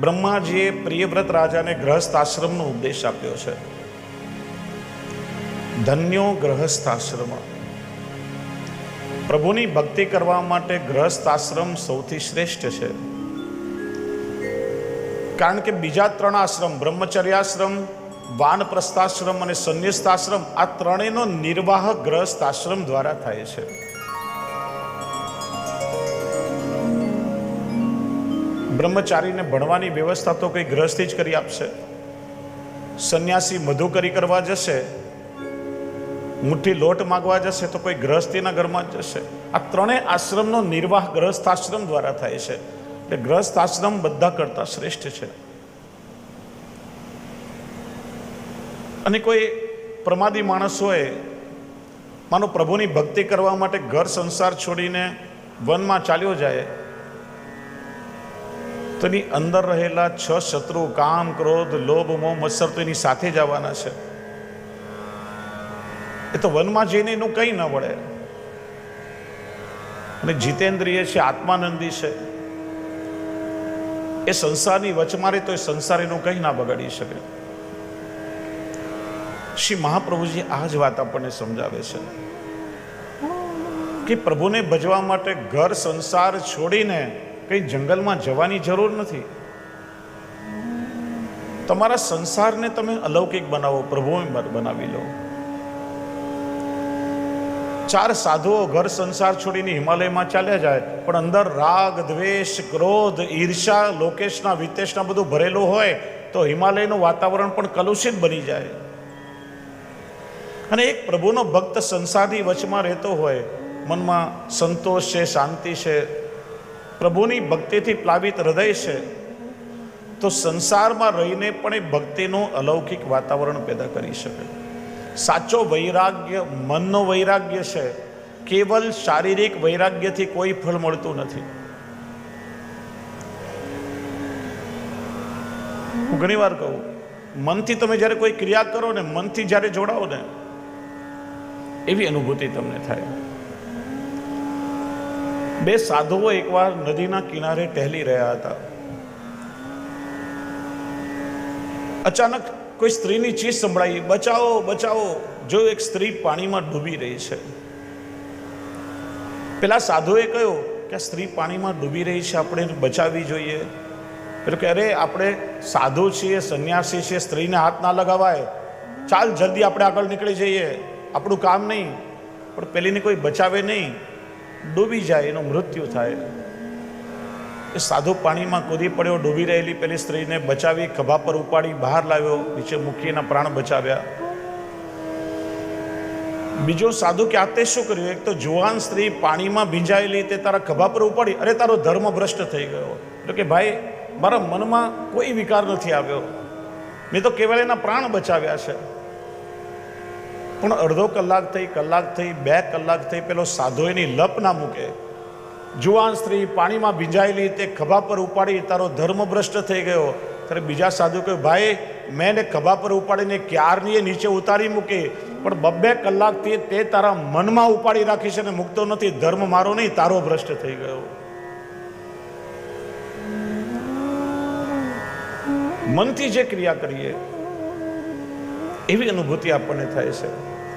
બ્રહ્માજીએ પ્રિયવ્રત રાજાને ગ્રહસ્થ આશ્રમનો ઉપદેશ આપ્યો છે. ધન્યો ગ્રહસ્થ આશ્રમ પ્રભુની ભક્તિ કરવા માટે ગ્રહસ્થ આશ્રમ સૌથી શ્રેષ્ઠ છે. કારણ કે બીજા ત્રણ આશ્રમ, બ્રહ્મચર્યાશ્રમ, વાનપ્રસ્થાશ્રમ અને સંન્યસ્તાશ્રમ આ ત્રણેયનો નિર્વાહ ગ્રહસ્થ આશ્રમ દ્વારા થાય છે. બ્રહ્મચારીને ભણવાની વ્યવસ્થા તો કોઈ ગ્રહસ્થી જ કરી આપશે. સંન્યાસી મધુકરી કરવા જશે, મુઠ્ઠી લોટ માગવા જશે તો કોઈ ગ્રહસ્થીના ઘરમાં જશે. આ ત્રણેય આશ્રમનો નિર્વાહ ગ્રહસ્થાશ્રમ દ્વારા થાય છે. એટલે ગ્રહસ્થ આશ્રમ બધા કરતા શ્રેષ્ઠ છે. અને કોઈ પ્રમાદી માણસ હોય, માનો પ્રભુની ભક્તિ કરવા માટે ઘર સંસાર છોડીને વનમાં ચાલ્યો જાય તો એની અંદર રહેલા છ શત્રુ, કામ, ક્રોધ, લોભ, મોહ, મત્સર તો એની સાથે જ આવવાના છે. એ તો વનમાં જઈને એનું કંઈ ન વળે. અને જીતેન્દ્રિય છે, આત્માનંદી છે. એ સંસારની વચમારે તો એ સંસાર એનું કંઈ ના બગાડી શકે. શ્રી મહાપ્રભુજી આ જ વાત આપણને સમજાવે છે. કે પ્રભુને ભજવા માટે ઘર, સંસાર છોડીને કંઈ જંગલમાં જવાની જરૂર નથી. તમારા સંસારને તમે અલૌકિક બનાવો પ્રભુ બનાવી લો. ચાર સાધુઓ ઘર સંસાર છોડીને હિમાલયમાં ચાલ્યા જાય, પણ અંદર રાગ, દ્વેષ, ક્રોધ ઈર્ષા લોકેશના, વિતેશના બધું ભરેલું હોય, તો હિમાલયનું વાતાવરણ પણ કલુષિત બની જાય. અને એક પ્રભુનો ભક્ત સંસારની વચમાં રહેતો હોય, મનમાં સંતોષ છે, શાંતિ છે પ્રભુની ભક્તિથી પ્લાવિત હૃદય છે, તો સંસારમાં રહીને પણ એ ભક્તિનું અલૌકિક વાતાવરણ પેદા કરી શકે. સાચો વૈરાગ્ય, મનનો વૈરાગ્ય છે, કેવલ શારીરિક વૈરાગ્યથી કોઈ ફળ મળતું નથી. હું ઘણી વાર કહું, મનથી તમે જ્યારે કોઈ ક્રિયા કરો ને, મનથી જ્યારે જોડાઓ ને, એવી અનુભૂતિ તમને થાય. બે સાધુઓ એકવાર નદીના કિનારે ટહેલી રહ્યા હતા. અચાનક કોઈ સ્ત્રીની ચીજ સંભળાઈ, બચાવો બચાવો, જો એક સ્ત્રી પાણીમાં ડૂબી રહી છે. પેલા સાધુએ કહ્યું કે સ્ત્રી પાણીમાં ડૂબી રહી છે, આપણે બચાવવી જોઈએ. એટલે કે, અરે, આપણે સાધુ છીએ, સંન્યાસી છીએ, સ્ત્રીને હાથ ના લગાવાય. ચાલ જલ્દી આપણે આગળ નીકળી જઈએ. આપણું કામ નહીં. પણ પેલીને કોઈ બચાવે નહીં. ડૂબી જાય, એનું મૃત્યુ થાય. એ સાધુ પાણીમાં કૂદી પડ્યો, ડૂબી રહેલી પેલી સ્ત્રીને બચાવી, ખભા પર ઉપાડી, બહાર લાવ્યો, નીચે મૂકી પ્રાણ બચાવ્યા. બીજો સાધુ કે, આ તે શું કર્યું? એક તો જુવાન સ્ત્રી પાણીમાં ભીંજાયેલી, તે તારા ખભા પર ઉપાડી, અરે તારો ધર્મ ભ્રષ્ટ થઈ ગયો. એટલે કે, ભાઈ, મારા મનમાં કોઈ વિકાર નથી આવ્યો. મેં તો કેવળ એના પ્રાણ બચાવ્યા છે. પણ અડધો કલાક થઈ કલાક થઈ, બે કલાક થઈ, પેલો સાધુ એની લપ ના મૂકે. જુવાન સ્ત્રી પાણીમાં ભીંજાયેલી, તે ખભા પર ઉપાડી, તારો ધર્મ ભ્રષ્ટ થઈ ગયો. ત્યારે બીજા સાધુ કહ્યું ભાઈ, મેં એને ખભા પર ઉપાડીને ક્યારની એ નીચે ઉતારી મૂકી? પણ બબ્બે કલાકથી તે તારા મનમાં ઉપાડી રાખી છે અને મૂકતો નથી. ધર્મ મારો નહીં, તારો ભ્રષ્ટ થઈ ગયો. મનથી જે ક્રિયા કરીએ એવી અનુભૂતિ આપણને થાય છે.